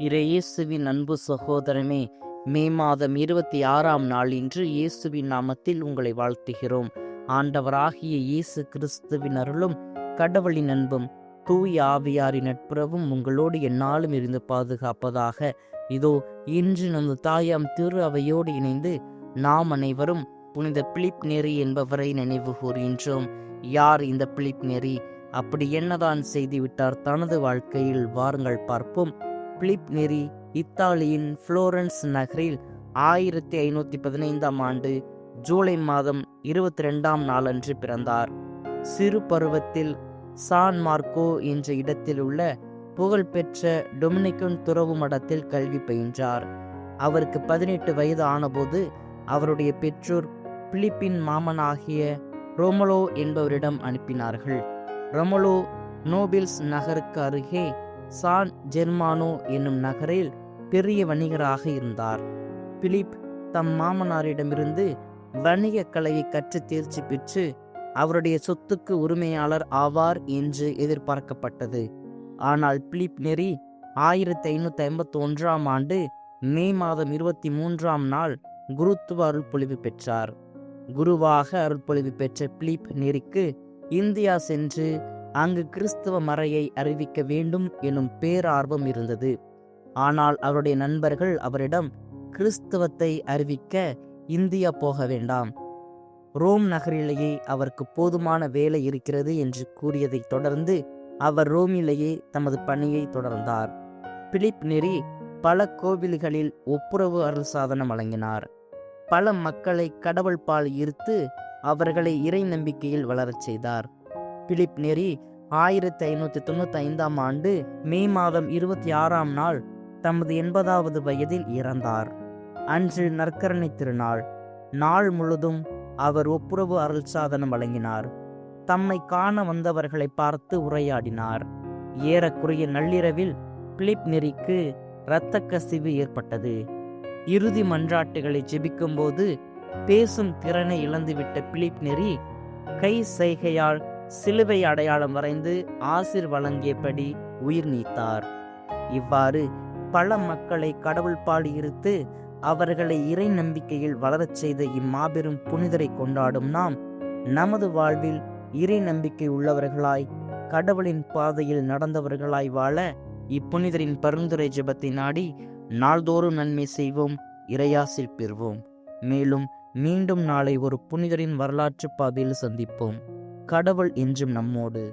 இறையேசுவின் அன்பு சகோதரமே மே மாதம் இருபத்தி ஆறாம் நாள் இன்று இயேசுவின் நாமத்தில் உங்களை வாழ்த்துகிறோம். ஆண்டவராகிய இயேசு கிறிஸ்துவின் அருளும் கடவுளின் அன்பும் தூய் ஆவியாரின் நட்புறவும் உங்களோடு என்னாலும் இருந்து பாதுகாப்பதாக. இதோ இன்று நமது தாயாம் திரு அவையோடு இணைந்து நாம் அனைவரும் புனித பிலிப் நெறி என்பவரை நினைவு கூறுகின்றோம் யார் இந்த பிலிப் நெறி? அப்படி என்னதான் செய்துவிட்டார் தனது வாழ்க்கையில்? வாருங்கள் பார்ப்போம். பிலிப் நெறி இத்தாலியின் புளோரன்ஸ் நகரில் ஆயிரத்தி ஐநூத்தி பதினைந்தாம் ஆண்டு ஜூலை மாதம் இருபத்தி ரெண்டாம் நாளன்று பிறந்தார். சிறு பருவத்தில் சான் மார்க்கோ என்ற இடத்தில் உள்ள புகழ்பெற்ற டொமினிக்கன் துறவு மடத்தில் கல்வி பயின்றார். அவருக்கு பதினெட்டு வயது ஆனபோது அவருடைய பெற்றோர் பிலிப்பின் மாமனாகிய ரோமலோ என்பவரிடம் அனுப்பினார்கள். ரொமலோ நோபில்ஸ் நகருக்கு அருகே சான் ஜெர்மானோ என்னும் நகரில் பெரிய வணிகராக இருந்தார். பிலிப் தம் மாமனாரிடமிருந்து வணிக கலையை கற்று தேர்ச்சி பெற்று அவருடைய சொத்துக்கு உரிமையாளர் ஆவார் என்று எதிர்பார்க்கப்பட்டது. ஆனால் பிலிப் நெறி ஆயிரத்தி ஐநூத்தி ஐம்பத்தி ஒன்றாம் ஆண்டு மே மாதம் இருபத்தி மூன்றாம் நாள் குருத்துவ அருள்பொழிவு பெற்றார். குருவாக அருள்பொழிவு பெற்ற பிலிப் நெறிக்கு இந்தியா சென்று அங்கு கிறிஸ்தவ மறையை அறிவிக்க வேண்டும் எனும் பேரார்வம் இருந்தது. ஆனால் அவருடைய நண்பர்கள் அவரிடம் கிறிஸ்தவத்தை அறிவிக்க இந்தியா போக வேண்டாம். ரோம் நகரிலேயே அவருக்கு போதுமான வேலை இருக்கிறது என்று கூறியதைத் தொடர்ந்து அவர் ரோமிலேயே தமது பணியை தொடர்ந்தார். பிலிப் நெறி பல கோவில்களில் ஒப்புரவு அருள் சாதனம் வழங்கினார். பல மக்களை கடவுள் பால் ஈர்த்து அவர்களை இறை நம்பிக்கையில் வளரச் செய்தார். பிலிப் நெறி ஆயிரத்தி ஐநூற்றி தொண்ணூற்றி ஐந்தாம் ஆண்டு மே மாதம் இருபத்தி ஆறாம் நாள் தமது எண்பதாவது வயதில் இறந்தார். அன்று நற்கரணை திருநாள். நாள் முழுதும் அவர் ஒப்புரவு அருள் சாதனம் வழங்கினார். தம்மை காண வந்தவர்களை பார்த்து உரையாடினார். ஏறக்குறைய நள்ளிரவில் பிலிப் நெறிக்கு இரத்த கசிவு ஏற்பட்டது. இறுதி மன்றாட்டுகளை ஜெபிக்கும்போது பேசும் திறனை இழந்துவிட்ட பிலிப் நெறி கை செய்கையால் சிலுவை அடையாளம் வரைந்து ஆசிர் வழங்கியபடி உயிர் நீத்தார். இவ்வாறு பல மக்களை கடவுள் பாடியிருத்து அவர்களை இறை நம்பிக்கையில் வளரச் செய்த இம்மாபெரும் புனிதரை கொண்டாடும் நாம் நமது வாழ்வில் இறை நம்பிக்கை உள்ளவர்களாய் கடவுளின் பாதையில் நடந்தவர்களாய் வாழ இப்புனிதரின் பரிந்துரை ஜெபத்தை நாடி நாள்தோறும் நன்மை செய்வோம் இறையாசில் பெறுவோம். மேலும் மீண்டும் நாளை ஒரு புனிதரின் வரலாற்று பாதையில் சந்திப்போம். கடவுள் என்றும் நம்மோடு.